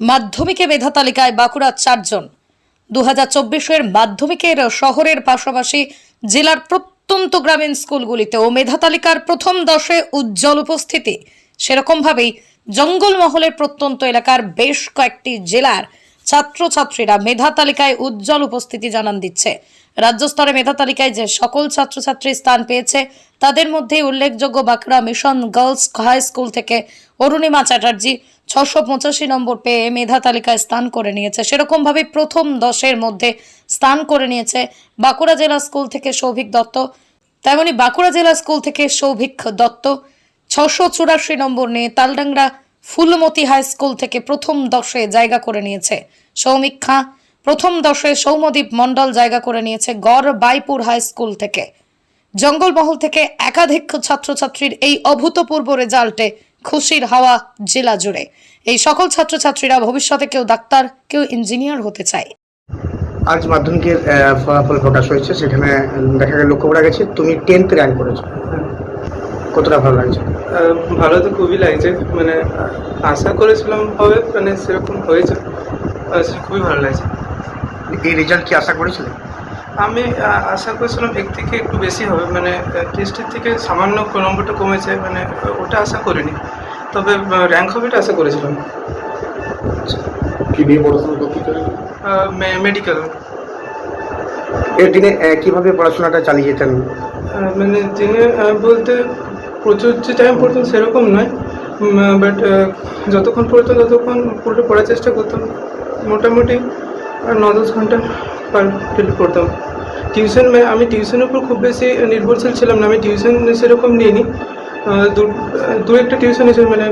মাধ্যমিকে মেধা তালিকায় বাঁকুড়ার চারজন। দু হাজার চব্বিশের মাধ্যমিকের শহরের পাশাপাশি জেলার প্রত্যন্ত গ্রামীণ স্কুলগুলিতেও মেধা তালিকার প্রথম দশে উজ্জ্বল উপস্থিতি। সেরকমভাবেই জঙ্গলমহলের প্রত্যন্ত এলাকার বেশ কয়েকটি জেলার ছাত্রছাত্রীরা মেধা তালিকায় উজ্জ্বল উপস্থিতি জানান দিচ্ছে। রাজ্য স্তরে মেধা তালিকায় যে সকল ছাত্রছাত্রী স্থান পেয়েছে, তাদের মধ্যে উল্লেখযোগ্য Bankura mission girls high school থেকে অরুণিমা চ্যাটার্জি ছশো পঁচাশি নম্বর পেয়ে মেধা তালিকায় স্থান করে নিয়েছে। সেরকমভাবে প্রথম দশের মধ্যে স্থান করে নিয়েছে বাঁকুড়া জেলা স্কুল থেকে সৌভিক দত্ত। তেমনি বাঁকুড়া জেলা স্কুল থেকে সৌভিক দত্ত। ছশো চুরাশি নম্বর নিয়ে তালডাংরা ফুলমতি হাই স্কুল থেকে প্রথম দশে জায়গা করে নিয়েছে সৌমিক খাঁ। প্রথম দশে সৌমদীপ মণ্ডল জায়গা করে নিয়েছে গড় বাইপুর হাই স্কুল থেকে। জঙ্গলমহল থেকে একাধিক ছাত্রছাত্রীর এই অভূতপূর্ব রেজাল্টে খুশির হাওয়া জেলা জুড়ে। এই সকল ছাত্রছাত্রীরা ভবিষ্যতে কেউ ডাক্তার কেউ ইঞ্জিনিয়ার হতে চায়। আজ মাধ্যমিকের আহ, ফলাফল প্রকাশ হয়েছে সেখানে দেখা গেল লক্ষ্য করা গেছে তুমি টেন্থ র্যাঙ্ক করেছ। কতটা ভালো লাগছে? ভালো তো খুবই লাগছে মানে আশা করেছিলাম হবে মানে সেরকম হয়েছে। খুবই ভালো লাগছে। এই রেজাল্ট কি আশা করেছিলে? আমি আশা করেছিলাম এক থেকে একটু বেশি হবে মানে টেস্টের থেকে সামান্য নম্বরটা কমেছে মানে ওটা আশা করিনি। তবে র্যাঙ্ক হবে এটা আশা করেছিলাম। কি নিয়ে পড়াশোনা করতে চাই মেডিকেল এর দিনে কীভাবে পড়াশোনাটা চালিয়ে যেতেন মানে দিনে বলতে প্রচুর যে টাইম পড়তাম সেরকম নয় বাট যতক্ষণ পড়তাম ততক্ষণ পুরোটা পড়ার চেষ্টা করতাম। মোটামুটি আহ, ন দশ ঘণ্টা পার পড়তাম। টিউশন আমি টিউশনের উপর খুব বেশি নির্ভরশীল ছিলাম না। আমি টিউশন সেরকম নিইনি। দু- একটা টিউশন এসে মানে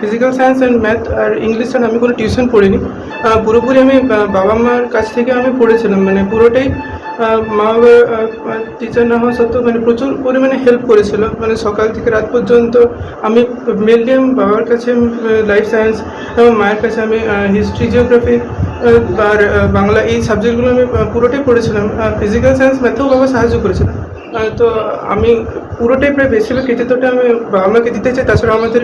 ফিজিক্যাল সায়েন্স অ্যান্ড ম্যাথ আর ইংলিশ আর আমি কোনো টিউশন পড়িনি। পুরোপুরি আমি বাবা মার কাছ থেকে আমি পড়েছিলাম। মানে পুরোটাই মা বাবা টিচার না হওয়া সত্ত্বেও মানে প্রচুর পরিমাণে হেল্প করেছিল। মানে সকাল থেকে রাত পর্যন্ত আমি মেনলি আমি বাবার কাছে লাইফ সায়েন্স এবং মায়ের কাছে আমি হিস্ট্রি জিওগ্রাফি আর বাংলা এই সাবজেক্টগুলো আমি পুরোটাই পড়েছিলাম। ফিজিক্যাল সায়েন্স ম্যাথেও বাবা সাহায্য করেছিল। আহ, তো আমি পুরোটাই প্রায় বেশিরভাগ কৃতিত্বটা আমি বাবা মাকে দিতে চাই তাছাড়া আমাদের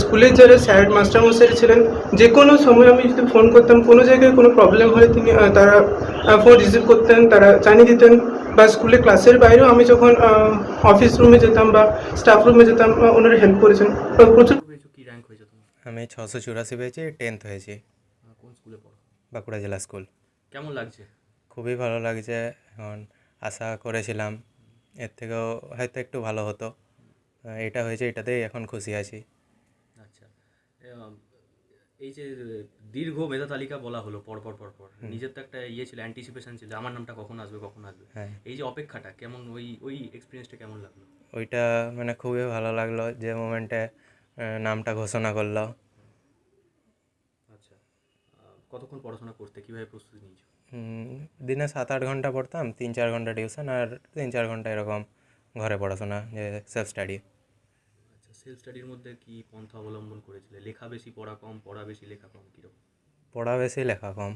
স্কুলের যারা স্যার মাস্টারমশাই ছিলেন যে কোনো সময় আমি যদি ফোন করতাম কোনো জায়গায় কোনো প্রবলেম হয় তিনি তারা ফোন রিসিভ করতেন তারা জানিয়ে দিতেন। বা স্কুলে ক্লাসের বাইরেও আমি যখন অফিস রুমে যেতাম বা স্টাফ রুমে যেতাম ওনারা হেল্প করেছেন। প্রচুর র্যাঙ্ক হয়েছে আমি ছশো চুরাশি পেয়েছি টেন্থ হয়েছি। কোন স্কুলে পড়ো? বাঁকুড়া জেলা স্কুল কেমন লাগছে? খুবই ভালো লাগছে এখন আশা করেছিলাম এর থেকেও হয়তো একটু ভালো হতো। এটা হয়েছে এটাতেই এখন খুশি আছি। এই যে দীর্ঘ মেধা তালিকা বলা হলো পরপর পরপর নিজের তো একটা ইয়ে ছিল অ্যান্টিসিপেশন ছিল আমার নামটা কখন আসবে কখন আসবে? হ্যাঁ। এই যে অপেক্ষাটা কেমন ওই ওই এক্সপিরিয়েন্সটা কেমন লাগল? ওইটা মানে খুবই ভালো লাগল যে মোমেন্টে নামটা ঘোষণা করল। আচ্ছা কতক্ষণ পড়াশোনা করতে কীভাবে প্রস্তুতি নিয়েছো? দিনে সাত আট ঘণ্টা পড়তাম তিন চার ঘণ্টা টিউশন আর তিন চার ঘণ্টা এরকম ঘরে পড়াশোনা যে সেলফ স্টাডি সেলফ স্টাডির মধ্যে কি পন্থা অবলম্বন করেছিলে? লেখা বেশি পড়া কম পড়া বেশি লেখা কম কীরকম? পড়া বেশি লেখা কম।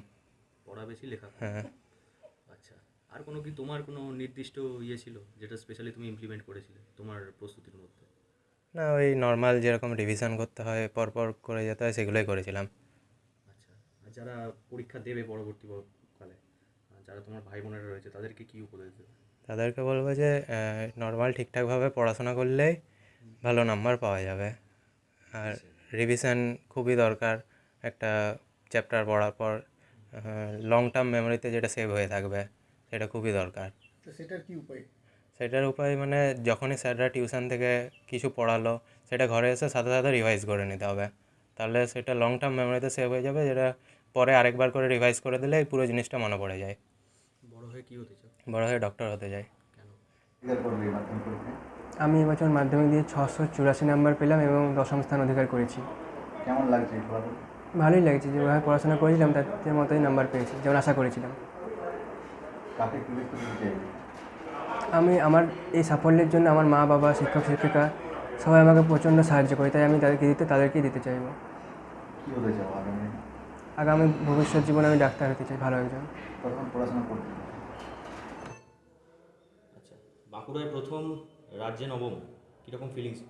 পড়া বেশি লেখা হ্যাঁ। আচ্ছা আর কোনো কি তোমার কোনো নির্দিষ্ট ইয়ে ছিল যেটা স্পেশালি তুমি ইমপ্লিমেন্ট করেছিলে তোমার প্রস্তুতির মধ্যে? না ওই নর্মাল যেরকম রিভিশন করতে হয় পরপর করে যেতে হয় সেগুলোই করেছিলাম। আচ্ছা আর যারা পরীক্ষা দেবে পরবর্তী কালে যারা তোমার ভাই বোনেরা রয়েছে তাদেরকে কি উপদেশ দেবে? তাদেরকে বলব যে নর্মাল ঠিকঠাকভাবে পড়াশোনা করলেই ভালো নাম্বার পাওয়া যাবে। আর রিভিশন খুবই দরকার একটা চ্যাপ্টার পড়ার পর লং টার্ম মেমোরিতে যেটা সেভ হয়ে থাকবে সেটা খুবই দরকার। সেটার কি উপায়? সেটার উপায় মানে যখনই স্যাররা টিউশন থেকে কিছু পড়ালো সেটা ঘরে এসে সাথে সাথে রিভাইজ করে নিতে হবে। তাহলে সেটা লং টার্ম মেমোরিতে সেভ হয়ে যাবে যেটা পরে আরেকবার করে রিভাইজ করে দিলে এই পুরো জিনিসটা মনে পড়ে যায়। বড় হয়ে কি হতে চাও? বড় হয়ে ডক্টর হতে যায় কেন? আমি এবছর মাধ্যমিক দিয়ে ছশো চুরাশি নাম্বার পেলাম এবং দশম স্থান অধিকার করেছি। কেমন লাগছে ভালোই লাগছে যেভাবে পড়াশোনা করেছিলাম তার মতোই নাম্বার পেয়েছি যেমন আশা করেছিলাম। আমি আমার এই সাফল্যের জন্য আমার মা বাবা শিক্ষক শিক্ষিকা সবাই আমাকে প্রচণ্ড সাহায্য করে তাই আমি তাদেরকে দিতে তাদেরকেই দিতে চাইব। কী হতে চাও আগামী? আগামী ভবিষ্যৎ জীবনে আমি ডাক্তার হতে চাই ভালো একজন। পড়াশোনা করতে আচ্ছা বাঁকুড়ায় প্রথম রাজ্যে নবম কীরকম ফিলিংস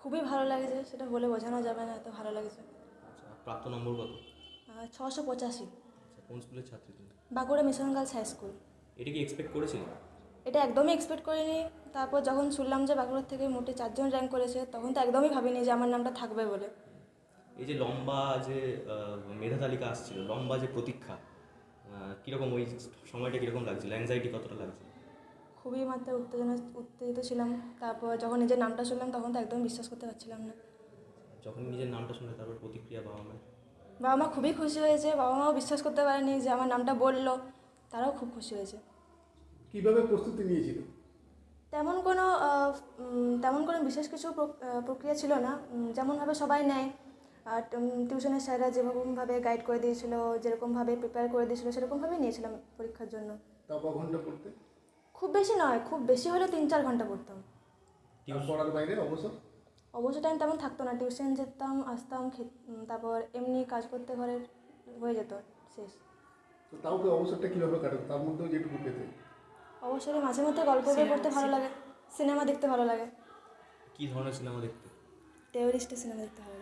খুবই ভালো লাগছে সেটা বলে বোঝানো যাবে না এত ভালো লাগছে। আচ্ছা প্রাপ্ত নম্বর কত? ছশো পঁচাশি। আচ্ছা কোন স্কুলের ছাত্রী তুমি? Bankura mission girls high school এটা কি এক্সপেক্ট করেছিলে? এটা একদমই এক্সপেক্ট করিনি। তারপর যখন শুনলাম যে বাঁকুড়ার থেকে মোটে চারজন র্যাঙ্ক করেছে তখন তো একদমই ভাবিনি যে আমার নামটা থাকবে বলে। এই যে লম্বা যে মেধা তালিকা আসছিল লম্বা যে প্রতীক্ষা কীরকম ওই সময়টা কীরকম লাগছিল? অ্যাংজাইটি কতটা লাগছিল? খুবই মাত্রায় উত্তেজনা উত্তেজিত ছিলাম। তারপর যখন নিজের নামটা শুনলাম তখন তো একদম বিশ্বাস করতে পারছিলাম না। যখন নিজের নামটা শুনে তারপর প্রতিক্রিয়া বাবা মায়ের বাবা মা খুবই খুশি হয়েছে। বাবা মাও বিশ্বাস করতে পারেনি যে আমার নামটা বলল। তারাও খুব খুশি হয়েছে। কীভাবে প্রস্তুতি নিয়েছিল? তেমন কোনো তেমন কোনো বিশেষ কিছু প্রক- প্রক্রিয়া ছিল না। যেমনভাবে সবাই নেয়। আর টিউশনের স্যাররা যেরকমভাবে গাইড করে দিয়েছিল যেরকমভাবে প্রিপেয়ার করে দিয়েছিল সেরকমভাবেই নিয়েছিলাম পরীক্ষার জন্য। ঘণ্টা পড়তে? খুব বেশি নয় খুব বেশি হলে তিন চার ঘণ্টা পড়তাম আর পড়ার বাইরে অবসর? অবশ্য টাইম তেমন থাকতো না টিউশন যেতাম আসতাম তারপর এমনি কাজ করতে ঘরের হয়ে যেত শেষ। তো তাও কি অবসরটা কীভাবে কাটাতো? তার মধ্যেও যেটুকু পেতে। অবসরে মাঝে মধ্যে গল্প বই পড়তে ভালো লাগে সিনেমা দেখতে ভালো লাগে। কী ধরনের সিনেমা দেখতে? টেরোরিস্টের সিনেমা দেখতে ভালো লাগে।